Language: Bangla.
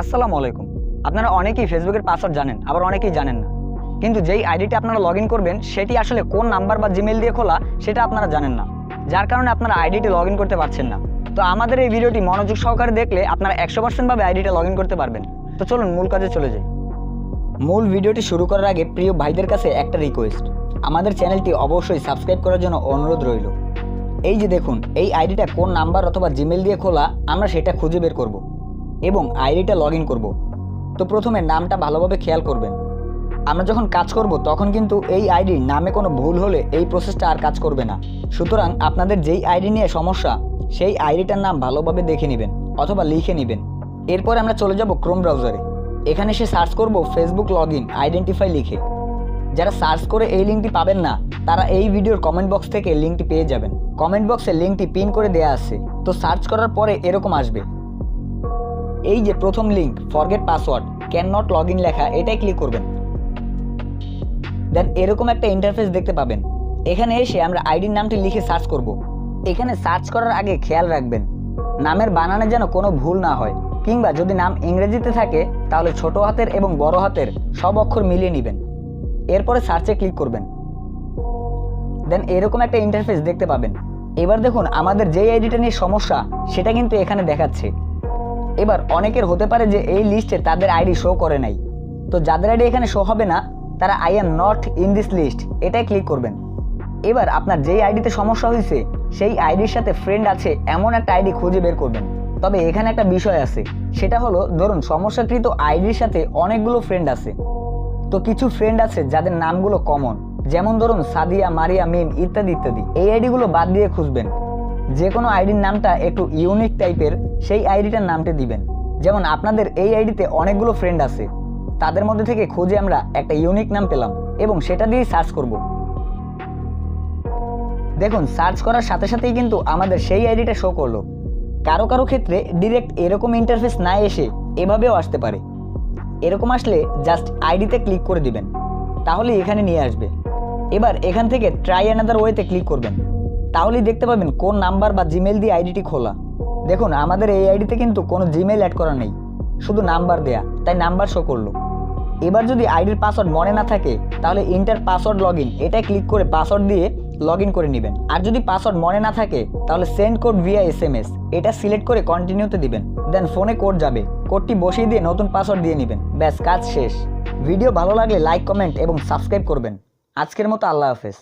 আসসালামু আলাইকুম। আপনারা অনেকেই ফেসবুকের পাসওয়ার্ড জানেন, আবার অনেকেই জানেন না। কিন্তু যেই আইডিটা আপনারা লগ করবেন, সেটি আসলে কোন নাম্বার বা জিমেল দিয়ে খোলা, সেটা আপনারা জানেন না। যার কারণে আপনারা আইডিটি লগ করতে পারছেন না। তো আমাদের এই ভিডিওটি মনোযোগ সহকারে দেখলে আপনারা একশো পার্সেন্টভাবে আইডিটা লগ করতে পারবেন। তো চলুন মূল কাজে চলে যাই। মূল ভিডিওটি শুরু করার আগে প্রিয় ভাইদের কাছে একটা রিকোয়েস্ট আমাদের চ্যানেলটি অবশ্যই সাবস্ক্রাইব করার জন্য অনুরোধ রইল। এই যে দেখুন, এই আইডিটা কোন নাম্বার অথবা জিমেল দিয়ে খোলা, আমরা সেটা খুঁজে বের করব। এবং আইডিটা লগ ইন করব। তো প্রথমে নামটা ভালোভাবে খেয়াল করবেন। আমরা যখন কাজ করব, তখন কিন্তু এই আইডির নামে কোনো ভুল হলে এই প্রসেসটা আর কাজ করবে না। সুতরাং আপনাদের যেই আইডি নিয়ে সমস্যা, সেই আইডিটার নাম ভালোভাবে দেখে নেবেন অথবা লিখে নেবেন। এরপরে আমরা চলে যাব ক্রোম ব্রাউজারে এখানে সে সার্চ করব ফেসবুক লগ ইন আইডেন্টিফাই লিখে। যারা সার্চ করে এই লিঙ্কটি পাবেন না, তারা এই ভিডিওর কমেন্ট বক্স থেকে লিঙ্কটি পেয়ে যাবেন। কমেন্ট বক্সে লিঙ্কটি পিন করে দেওয়া আছে। তো সার্চ করার পরে এরকম আসবে। এই যে প্রথম link forget password can not log in লেখা, এটাই ক্লিক করবেন। দেন এরকম একটা ইন্টারফেস দেখতে পাবেন। এখানে এসে আমরা আইডির নামটি লিখে সার্চ করব। এখানে সার্চ করার আগে খেয়াল রাখবেন, নামের বানানে যেন কোনো ভুল না হয়, কিংবা যদি নাম ইংরেজিতে থাকে, তাহলে ছোট হাতের এবং বড় হাতের সব অক্ষর মিলিয়ে নেবেন। এরপরে সার্চে ক্লিক করবেন। দেন এরকম একটা ইন্টারফেস দেখতে পাবেন। এবার দেখুন, আমাদের যেই আইডিটা নিয়ে সমস্যা, সেটা কিন্তু এখানে দেখাচ্ছে। এবার অনেকের হতে পারে যে এই লিস্টে তাদের আইডি শো করে নাই। তো যাদের আইডি এখানে শো হবে না, তারা I am not in this list এটাই ক্লিক করবেন। এবার আপনার যেই আইডিতে সমস্যা হয়েছে সেই আইডির সাথে ফ্রেন্ড আছে এমন একটা আইডি খুঁজে বের করবেন। তবে এখানে একটা বিষয় আছে, সেটা হলো, ধরুন সমস্যাকৃত আইডির সাথে অনেকগুলো ফ্রেন্ড আছে। তো কিছু ফ্রেন্ড আছে যাদের নামগুলো কমন যেমন ধরুন সাদিয়া, মারিয়া, মিম ইত্যাদি ইত্যাদি। এই আইডিগুলো বাদ দিয়ে খুঁজবেন। যে কোনো আইডির নামটা একটু ইউনিক টাইপের সেই আইডিটার নামটা দিবেন। যেমন আপনাদের এই আইডিতে অনেকগুলো ফ্রেন্ড আছে। তাদের মধ্যে থেকে খুঁজে আমরা একটা ইউনিক নাম পেলাম এবং সেটা দিয়েই সার্চ করব। দেখুন সার্চ করার সাথে সাথেই কিন্তু আমাদের সেই আইডিটা শো করল। কারও কারও ক্ষেত্রে ডিরেক্ট এরকম ইন্টারফেস না এসে এভাবেও আসতে পারে। এরকম আসলে জাস্ট আইডিতে ক্লিক করে দিবেন। তাহলে এখানে নিয়ে আসবে। এবার এখান থেকে ট্রাই অ্যানাদার ওয়েতে ক্লিক করবেন। তাহলেই দেখতে পাবেন কোন নাম্বার বা জিমেল দিয়ে আইডিটি খোলা। দেখুন, আমাদের এই আইডিতে কিন্তু কোনো জিমেল অ্যাড করা নেই, শুধু নাম্বার দেয়া, তাই নাম্বার শো করল। এবার যদি আইডির পাসওয়ার্ড মনে না থাকে, তাহলে ইন্টার পাসওয়ার্ড লগ ইন এটাই ক্লিক করে পাসওয়ার্ড দিয়ে লগ ইন করে নেবেন। আর যদি পাসওয়ার্ড মনে না থাকে, তাহলে send code via S M S, এটা সিলেক্ট করে কন্টিনিউতে দিবেন। দেন ফোনে কোড যাবে, কোডটি বসিয়ে দিয়ে নতুন পাসওয়ার্ড দিয়ে নেবেন। ব্যাস, কাজ শেষ। ভিডিও ভালো লাগলে লাইক, কমেন্ট এবং সাবস্ক্রাইব করবেন। আজকের মতো আল্লাহ হাফেজ।